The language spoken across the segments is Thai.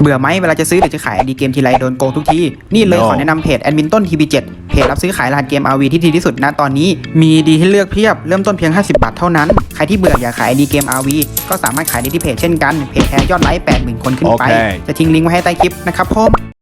เบื่อไหมเวลาจะซื้อหรือจะขายไอดีเกมทีไรโดนโกงทุกที นี่เลย No ขอแนะนำเพจแอดมินต้นทีวีเเพจรับซื้อขายรหัสเกม RV ที่ดีที่สุดณตอนนี้ มีดีให้เลือกเพียบเริ่มต้นเพียง 50 บาทเท่านั้น ใครที่เบื่ออยากขายไอดีเกม RV ก็สามารถขายได้ที่เพจเช่นกันเพจแท้ยอดไลค์ 80,000 คนขึ้นไปโอเคจะทิ้งลิงก์ไว้ให้ใต้คลิปนะครับผม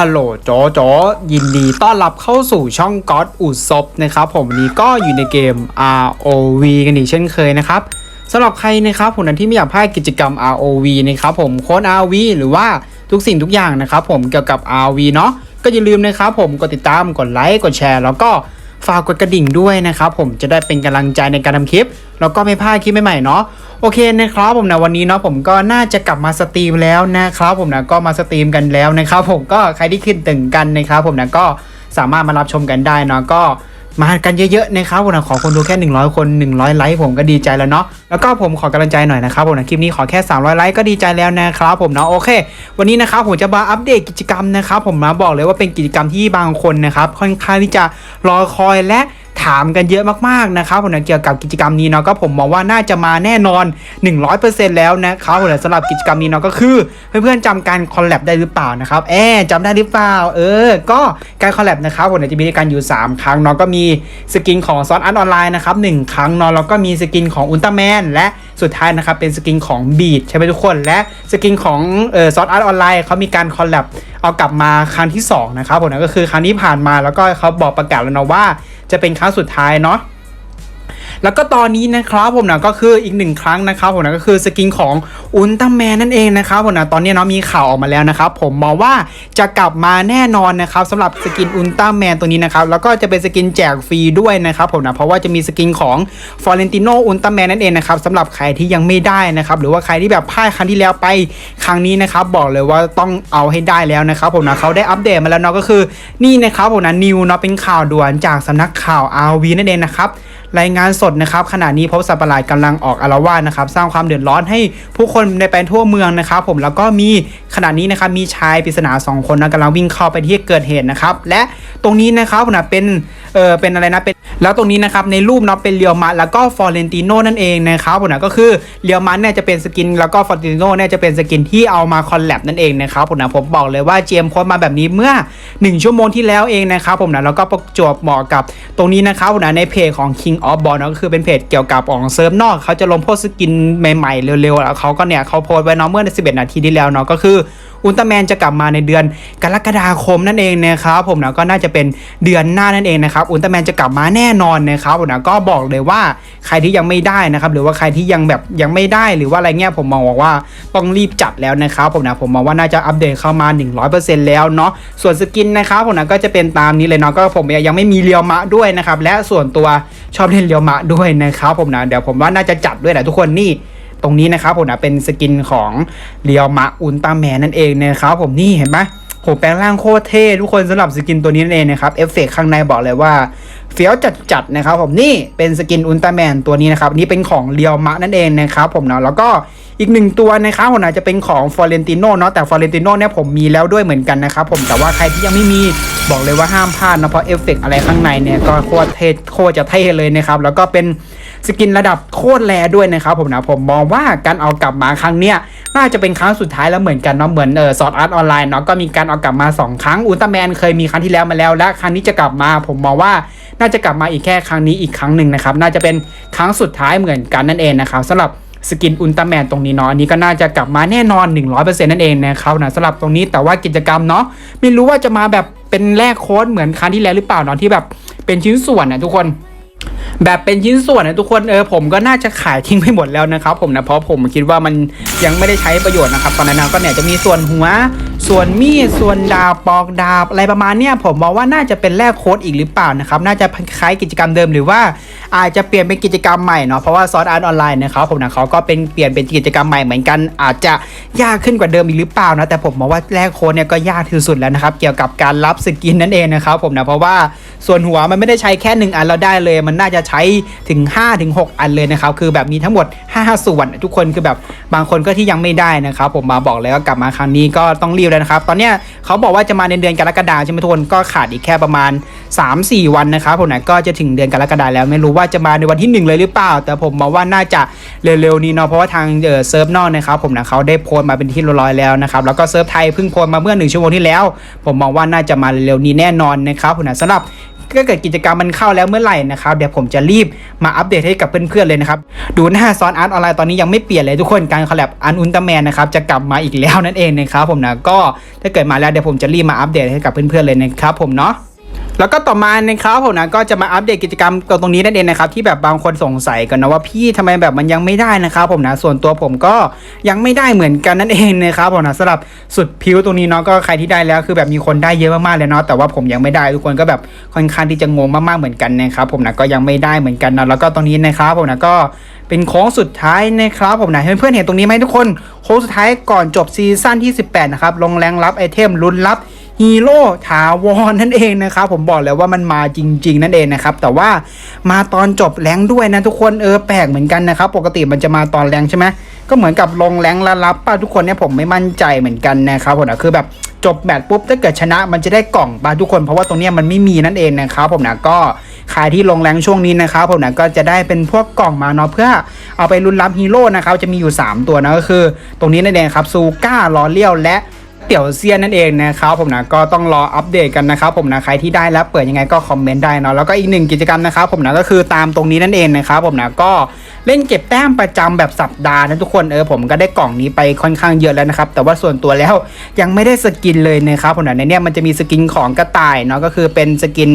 ฮัลโหลจอจอยินดีต้อนรับเข้าสู่ช่องก็อดอุศบนะครับผมนนี้ก็อยู่ในเกม ROV กันอีกเช่นเคยนะครับสำหรับใครนะครับผมนั้นที่ไม่อยากพลาดกิจกรรม ROV นะครับผมโค้ด ROV หรือว่าทุกสิ่งทุกอย่างนะครับผมเกี่ยวกับ ROV เนาะก็อย่าลืมนะครับผมกดติดตามกดไลค์กดแชร์ แล้วก็ ฝากกดกระดิ่งด้วยนะครับผมจะได้เป็นกำลังใจในการทำคลิป แล้วก็ไม่พลาดคลิปใหม่ๆเนาะโอเคนะครับผมนะวันนี้เนาะผมก็น่าจะกลับมาสตรีมแล้วนะครับผมนะก็มาสตรีมกันแล้วนะครับผมก็ใครที่คิดถึงกันนะครับผมนะก็สามารถมารับชมกันได้เนาะก็ มากันเยอะๆนะครับผมนะขอคนดูแค่ 100 คน 100 ไลค์ผมก็ดีใจแล้วเนาะแล้วก็ผมขอกำลังใจหน่อยนะครับผมนะคลิปนี้ขอแค่ 300 ไลค์ก็ดีใจแล้วนะครับผมเนาะโอเค วันนี้นะครับผมจะมาอัปเดตกิจกรรมนะครับผมมาบอกเลยว่าเป็นกิจกรรมที่บางคนนะครับค่อนข้างที่จะรอคอยและ ถามกันเยอะมากๆนะครับผมนะเกี่ยวกับกิจกรรมนี้เนาะก็ผมมองว่าน่าจะมาแน่นอน 100%แล้วนะครับผมนะสำหรับกิจกรรมนี้เนาะก็คือเพื่อนๆจำการคอลแลบได้หรือเปล่านะครับแอบจำได้หรือเปล่าเออ ก็การคอลแลบนะครับผมนะจะมีการอยู่ 3 ครั้งเนาะก็มีสกินของซอนอันออนไลน์นะครับหนึ่งครั้งเนาะแล้วก็มีสกินของอุลตร้าแมนและสุดท้ายนะครับเป็นสกินของบีดใช่ไหมทุกคนและสกินของเออซอนอันออนไลน์เขามีการคอลแลบเอากลับมาครั้งที่สองนะครับผมนะก็คือครั้งที่ผ่านมาแล้วก็เขาบอกประกาศแล้วเนาะว่า จะเป็นครั้งสุดท้ายเนาะ แล้วก็ตอนนี้นะครับผมนะก็คืออีกหนึ่งครั้งนะครับผมนะก็คือสกินของอุลตร้าแมนนั่นเองนะครับผมนะตอนนี้เนาะมีข่าวออกมาแล้วนะครับผมมองว่าจะกลับมาแน่นอนนะครับสำหรับสกินอุลตร้าแมนตัวนี้นะครับแล้วก็จะเป็นสกินแจกฟรีด้วยนะครับผมนะเพราะว่าจะมีสกินของฟอเรนติโนอุลตร้าแมนนั่นเองนะครับสำหรับใครที่ยังไม่ได้นะครับหรือว่าใครที่แบบพลาดครั้งที่แล้วไปครั้งนี้นะครับบอกเลยว่าต้องเอาให้ได้แล้วนะครับผมนะเขาได้อัปเดตมาแล้วเนาะก็คือนี่นะครับผมนะนิวเนาะเป็นข่าวด่วนจากสำนักข่าว RV นั่นเองนะครับ รายงานสดนะครับขณะนี้พบสัตว์ประหลาดกำลังออกอารวาสนะครับสร้างความเดือดร้อนให้ผู้คนในแปทั่วเมืองนะครับ ผมแล้วก็มีขณะนี้นะครับมีชายปริศนาสองคนนะกำลังวิ่งเข้าไปที่เกิดเหตุนะครับและตรงนี้นะครับผมนะเป็น เออเป็นอะไรนะเป็นแล้วตรงนี้นะครับในรูปเนาะเป็นเรียวมัแล้วก็ฟอเรนติโนนั่นเองนะครับผมนะก็คือเรียวมัเนี่ยจะเป็นสกินแล้วก็ฟอเรนติโนเนี่ยจะเป็นสกินที่เอามาคอลแลบนั่นเองนะครับผมนะผมบอกเลยว่าเจมโพสต์มาแบบนี้เมื่อ 1 ชั่วโมงที่แล้วเองนะครับผมนะแล้วก็ประจวบเหมาะกับตรงนี้นะครับผมนะในเพจของ King of Ball นะก็คือเป็นเพจเกี่ยวกับของเซิร์ฟนอกเขาจะลงโพสสกินใหม่ๆเร็วๆแล้วเขาก็เนี่ยเขาโพสไว้เนาะเมื่อ11นาทีที่แล้วเนาะก็คือ อุลตร้าแมนจะกลับมาในเดือนกรกฎาคมนั่นเองนะครับผมนะก็น่าจะเป็นเดือนหน้านั่นเองนะครับอุลตร้าแมนจะกลับมาแน่นอนนะครับผมนะก็บอกเลยว่าใครที่ยังไม่ได้นะครับหรือว่าใครที่ยังแบบยังไม่ได้หรือว่าอะไรเงี้ยผมมองว่าต้องรีบจัดแล้วนะครับผมนะผมมองว่าน่าจะอัปเดตเข้ามา 100%แล้วเนาะส่วนสกินนะครับผมนะก็จะเป็นตามนี้เลยเนาะก็ผมยังไม่มีเรียวมะด้วยนะครับและส่วนตัวชอบเล่นเรียวมะด้วยนะครับผมนะเดี๋ยวผมว่าน่าจะจัดด้วยแหละทุกคนนี่ ตรงนี้นะครับผมนะเป็นสกินของเรียวมะอุลตร้าแมนนั่นเองนะครับผมนี่เห็นไหมผมแปลงร่างโคตรเท่ทุกคนสำหรับสกินตัวนี้นั่นเองนะครับเอฟเฟกต์ข้างในบอกเลยว่าเฟี้ยวจัดๆนะครับผมนี่เป็นสกินอุลตร้าแมนตัวนี้นะครับนี่เป็นของเรียวมะนั่นเองนะครับผมเนาะแล้วก็อีกหนึ่งตัวนะครับผมนะจะเป็นของฟอเรนติโนเนาะแต่ฟอเรนติโนเนี่ยผมมีแล้วด้วยเหมือนกันนะครับผมแต่ว่าใครที่ยังไม่มีบอกเลยว่าห้ามพลาดนะเพราะเอฟเฟกต์อะไรข้างในเนี่ยก็โคตรเท่โคตรจะเท่เลยนะครับแล้วก็เป็น สกินระดับโคตรแรด้วยนะครับผมนะผมมองว่าการเอากลับมาครั้งเนี้ยน่าจะเป็นครั้งสุดท้ายแล้วเหมือนกันเนาะเหมือนเออซอร์อาร์ตออนไลน์เนาะก็มีการเอากลับมาสองครั้งอุลตร้าแมนเคยมีครั้งที่แล้วมาแล้ว และครั้งนี้จะกลับมา ผมมองว่าน่าจะกลับมาอีกแค่ครั้งนี้อีกครั้งหนึ่งนะครับน่าจะเป็นครั้งสุดท้ายเหมือนกันนั่นเองนะครับสำหรับสกินอุลตร้าแมนตรงนี้เนาะอันนี้ก็น่าจะกลับมาแน่นอน 100%นั่นเองนะครับนะสำหรับตรงนี้แต่ว่ากิจกรรมเนาะไม่รู้ว่าจะมาแบบเป็นแลกโค้ดเหมือนครั้งที่แล้วหรือเปล่าเนาะที่แบบเป็นชิ้นส่วนนะทุกคน แบบเป็นชิ้นส่วนนะทุกคนเออผมก็น่าจะขายทิ้งไปหมดแล้วนะครับผมนะเพราะผมคิดว่ามันยังไม่ได้ใช้ประโยชน์นะครับตอนนั้นก็เนี่ยจะมีส่วนหัว ส่วนมีดส่วนดาบปอกดาบอะไรประมาณเนี้ยผมมองว่าน่าจะเป็นแลกโค้ดอีกหรือเปล่านะครับน่าจะคล้ายกิจกรรมเดิมหรือว่าอาจจะเปลี่ยนเป็นกิจกรรมใหม่เนาะเพราะว่าซอสอาร์ตออนไลน์นะครับผมนะเขาก็เป็นเปลี่ยนเป็นกิจกรรมใหม่เหมือนกัน อาจจะยากขึ้นกว่าเดิมอีกหรือเปล่านะแต่ผมมองว่าแลกโค้ดเนี่ยก็ยากที่สุดแล้วนะครับเกี่ยวกับการรับสกินนั่นเองนะครับผมนะเพราะว่าส่วนหัวมันไม่ได้ใช้แค่ 1 อันเราได้เลย มันน่าจะใช้ถึง5ถึง6อันเลยนะครับคือแบบมีทั้งหมด 5 ส่วนทุกคนคือแบบบางคนก็ที่ยังไม่ได้นะครับผมมาบอกเลยว่ากลับมาครั้งนี้ก็ต้องรีบแล้วนะครับ ตอนเนี้ยเขาบอกว่าจะมาในเดือนกรกฎาคมใช่ไหมทุกคนก็ขาดอีกแค่ประมาณ 3-4 วันนะครับผมนะก็จะถึงเดือนกรกฎาคมแล้วไม่รู้ว่าจะมาในวันที่ 1 เลยหรือเปล่า แต่ผมมองว่าน่าจะเร็วๆนี้เนาะเพราะว่าทางเอ่อเซิร์ฟนอกนะครับผมนะเขาได้โพสต์มาเป็นที่เรียบร้อยแล้วนะครับแล้วก็เซิร์ฟไทยเพิ่งโพสต์มาเมื่อหนึ่งชั่วโมงที่แล้ว ผมมองว่าน่าจะมาเร็วๆนี้แน่นอนนะครับผมนะสำหรับ ก็เกิดกิจกรรมมันเข้าแล้วเมื่อไหร่นะครับ เดี๋ยวผมจะรีบมาอัปเดตให้กับเพื่อนๆเลยนะครับ ดูหน้าซอนอาร์ตออนไลน์ตอนนี้ยังไม่เปลี่ยนเลยทุกคนการคอลแลบอันอุลตร้าแมนนะครับจะกลับมาอีกแล้วนั่นเองนะครับผมนะก็ถ้าเกิดมาแล้วเดี๋ยวผมจะรีบมาอัปเดตให้กับเพื่อนๆเลยนะครับผมเนาะ แล้วก็ต่อมานะครับผมนะก็จะมาอัปเดตกิจกรรมตรงนี้นั่นเองนะครับที่แบบบางคนสงสัยกันนะว่าพี่ทำไมแบบมันยังไม่ได้นะครับผมนะส่วนตัวผมก็ยังไม่ได้เหมือนกันนั่นเองนะครับผมนะสำหรับสุดพิ้วตรงนี้เนาะก็ใครที่ได้แล้วคือแบบมีคนได้เยอะมากๆเลยเนาะแต่ว่าผมยังไม่ได้ทุกคนก็แบบค่อนข้างที่จะงงมากๆเหมือนกันนะครับผมนะก็ยังไม่ได้เหมือนกันนะแล้วก็ตรงนี้นะครับผมนะก็เป็นโค้งสุดท้ายนะครับผมนะเพื่อนๆเห็นตรงนี้ไหมทุกคนโค้งสุดท้ายก่อนจบซีซั่นที่ 18นะครับลงแรงรับไอเทมลุ้นรับ ฮีโร่ถาวรนั่นเองนะครับผมบอกเลยว่ามันมาจริง ๆ นั่นเองนะครับแต่ว่ามาตอนจบแรงด้วยนะทุกคนเออแปลกเหมือนกันนะครับปกติมันจะมาตอนแรงใช่ไหมก็เหมือนกับลงแรงแล้วรับป่ะทุกคนเนี่ยผมไม่มั่นใจเหมือนกันนะครับผมนะคือแบบจบแมตช์ปุ๊บถ้าเกิดชนะมันจะได้กล่องป่ะทุกคนเพราะว่าตรงเนี้ยมันไม่มีนั่นเองนะครับผมนะก็ใครที่ลงแรงช่วงนี้นะครับผมนะก็จะได้เป็นพวกกล่องมาเนาะเพื่อเอาไปลุ้นรับฮีโร่นะครับจะมีอยู่ 3 ตัวนะก็คือ ตรงนี้นั่นเองครับซูก้าลอเลียวและ เตี๋ยวเซียนนั่นเองนะครับผมนะก็ต้องรออัปเดตกันนะครับผมนะใครที่ได้แล้วเปิดยังไงก็คอมเมนต์ได้เนาะแล้วก็อีกหนึ่งกิจกรรมนะครับผมนะก็คือตามตรงนี้นั่นเองนะครับผมนะก็เล่นเก็บแต้มประจำแบบสัปดาห์นะทุกคนเออผมก็ได้กล่องนี้ไปค่อนข้างเยอะแล้วนะครับแต่ว่าส่วนตัวแล้วยังไม่ได้สกินเลยนะครับผมนะในเนี้ยมันจะมีสกินของกระต่ายเนาะก็คือเป็นสกิน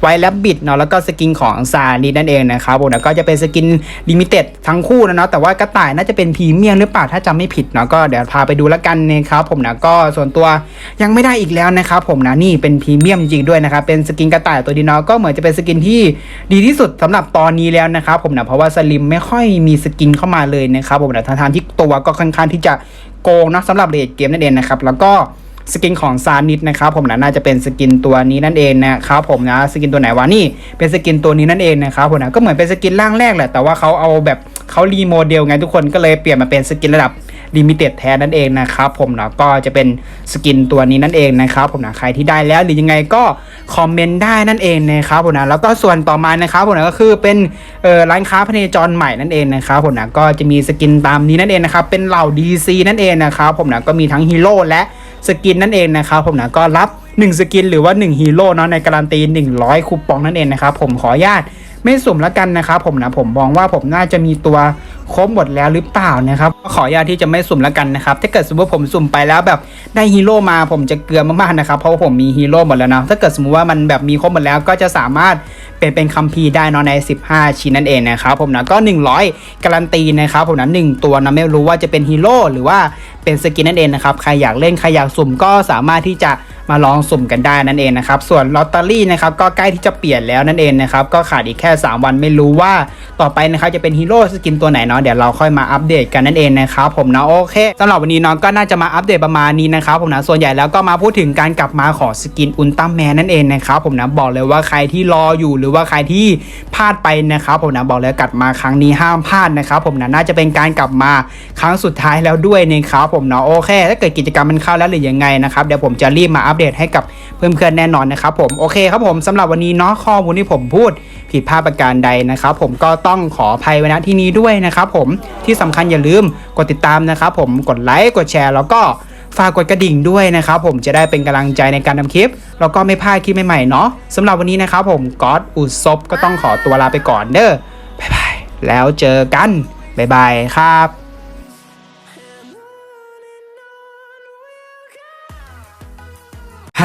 ไวแลบบิดเนาะแล้วก็สกินของซานีนั่นเองนะครับผมนะก็จะเป็นสกินลิมิเต็ดทั้งคู่นะเนาะแต่ว่ากระต่ายน่าจะเป็นพรีเมียมหรือเปล่าถ้าจำไม่ผิดเนาะก็เดี๋ยวพาไปดูแล้วกันนะครับผมนะก็ส่วนตัวยังไม่ได้อีกแล้วนะครับผมนะนี่เป็นพรีเมียมจริงๆด้วยนะครับเป็นสกินกระต่ายตัวดีเนาะก็เหมือนจะเป็นสกินที่ดีที่สุดสำหรับตอนนี้แล้วนะครับผมนะเพราะว่าสลิมไม่ค่อยมีสกินเข้ามาเลยนะครับผมนะทางที่ตัวก็ค่อนข้างที่จะโกงนะสำหรับเลดเกมนั่นเองนะครับแล้วก็สกินของซานิดนะครับผมนะน่าจะเป็นสกินตัวนี้นั่นเองนะครับผมนะสกินตัวไหนวะนี่เป็นสกินตัวนี้นั่นเองนะครับผมนะก็เหมือนเป็นสกินร่างแรกแหละแต่ว่าเขาเอาแบบเขารีโมเดลไงทุกคนก็เลยเปลี่ยนมาเป็นสกินระดับ ลิมิเต็ดแทนนั่นเองนะครับผมนะก็จะเป็นสกินตัวนี้นั่นเองนะครับผมนะใครที่ได้แล้วหรือยังไงก็คอมเมนต์ได้นั่นเองนะครับผมนะแล้วก็ส่วนต่อมานะครับผมนะก็คือเป็นเอ่อร้านค้าพเนจรใหม่นั่นเองนะครับผมนะก็จะมีสกินตามนี้นั่นเองนะครับเป็นเหล่า DC นั่นเองนะครับผมนะก็มีทั้งฮีโร่และสกินนั่นเองนะครับผมนะก็รับ 1 สกินหรือว่า 1 ฮีโร่เนาะในการันตี 100 คูปองนั่นเองนะครับผมขออนุญาตไม่สุ่มแล้วกันนะครับผมนะผมมองว่าผมน่าจะมีตัว ครบหมดแล้วหรือเปล่านะครับขออนุญาตที่จะไม่สุ่มแล้วกันนะครับถ้าเกิดสมมติว่าผมสุ่มไปแล้วแบบได้ฮีโร่มาผมจะเกลือมากๆนะครับเพราะว่าผมมีฮีโร่หมดแล้วนะถ้าเกิดสมมติว่ามันแบบมีครบหมดแล้วก็จะสามารถเป็นเป็นคัมภีร์ได้นาะใน 15 ชิ้นนั่นเองนะครับผมนะก็ 100 การันตีนะครับผมนะหนึ่งตัวนะไม่รู้ว่าจะเป็นฮีโร่หรือว่าเป็นสกินนั่นเองนะครับใครอยากเล่นใครอยากสุ่มก็สามารถที่จะ มาลองสุ่มกันได้นั่นเองนะครับ ส่วนลอตเตอรี่นะครับก็ใกล้ที่จะเปลี่ยนแล้วนั่นเองนะครับก็ขาดอีกแค่ 3 วันไม่รู้ว่าต่อไปนะครับจะเป็นฮีโร่สกินตัวไหนเนาะเดี๋ยวเราค่อยมาอัปเดตกันนั่นเองนะครับผมนะโอเคสำหรับวันนี้เน้องก็น่าจะมาอัปเดตประมาณนี้นะครับผมนะส่วนใหญ่แล้วก็มาพูดถึงการกลับมาของสกินอุลตร้าแมนนั่นเองนะครับผมนะบอกเลยว่าใครที่รออยู่หรือว่าใครที่พลาดไปนะครับผมนะบอกเลยกลับมาครั้งนี้ห้ามพลาดนะครับผมนะน่าจะเป็นการกลับมาครั้งสุดท้ายแล้วด้วยนะครับผมนะโอเคถ้าเกิดกิจกรรมมันเข้าแล้วหรือยังไงนะครับเดี๋ยวผมจะรีบมาอัปปเดตให้กับเพื่อนๆแน่นอนนะครับผมโอเคครับผมสำหรับวันนี้เนาะข้อมูลที่ผมพูดผิดพลาดประการใดนะครับผมก็ต้องขออภัยไว้ณที่นี้ด้วยนะครับผมที่สำคัญอย่าลืมกดติดตามนะครับผมกดไลค์กดแชร์แล้วก็ฝากกดกระดิ่งด้วยนะครับผมจะได้เป็นกำลังใจในการทำคลิป แล้วก็ไม่พลาดคลิปใหม่ๆเนาะสำหรับวันนี้นะครับผมก๊อตอุศบก็ต้องขอตัวลาไปก่อนเด้อบ๊ายบายแล้วเจอกันบ๊ายบายครับ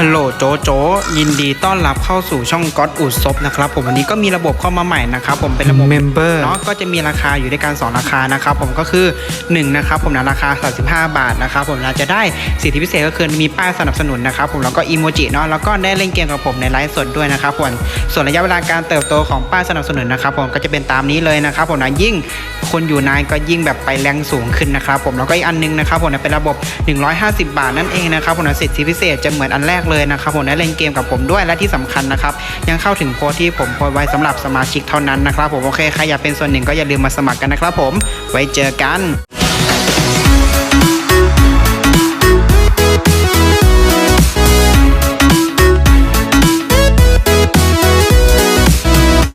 ฮัลโหลโจโจยินดีต้อนรับเข้าสู่ช่องก๊อตอุดซบนะครับผมวันนี้ก็มีระบบเข้ามาใหม่นะครับผมเป็นระบบ Member เนาะก็จะมีราคาอยู่ด้วยกัน2ราคานะครับผมก็คือ1นะครับผมนะราคา 35 บาทนะครับผมนะจะได้สิทธิพิเศษก็คือมีป้ายสนับสนุนนะครับผมแล้วก็อีโมจิเนาะแล้วก็ได้เล่นเกมกับผมในไลฟ์สดด้วยนะครับผมส่วนระยะเวลาการเติบโตของป้ายสนับสนุนนะครับผมก็จะเป็นตามนี้เลยนะครับผมนะยิ่งคนอยู่นานก็ยิ่งแบบไปแรงสูงขึ้นนะครับผมแล้วก็อีกอันนึงนะครับผมนะเป็นระบบ 150 บาทนั่นเองนะครับผมนะสิทธิพิเศษจะเหมือนอันแรกกเลยนะครับผมได้เล่นเกมกับผมด้วยและที่สำคัญนะครับยังเข้าถึงโพสต์ที่ผมโพสไว้สำหรับสมาชิกเท่านั้นนะครับผมโอเคใครอยากเป็นส่วนหนึ่งก็อย่าลืมมาสมัครกันนะครับผมไว้เจอกัน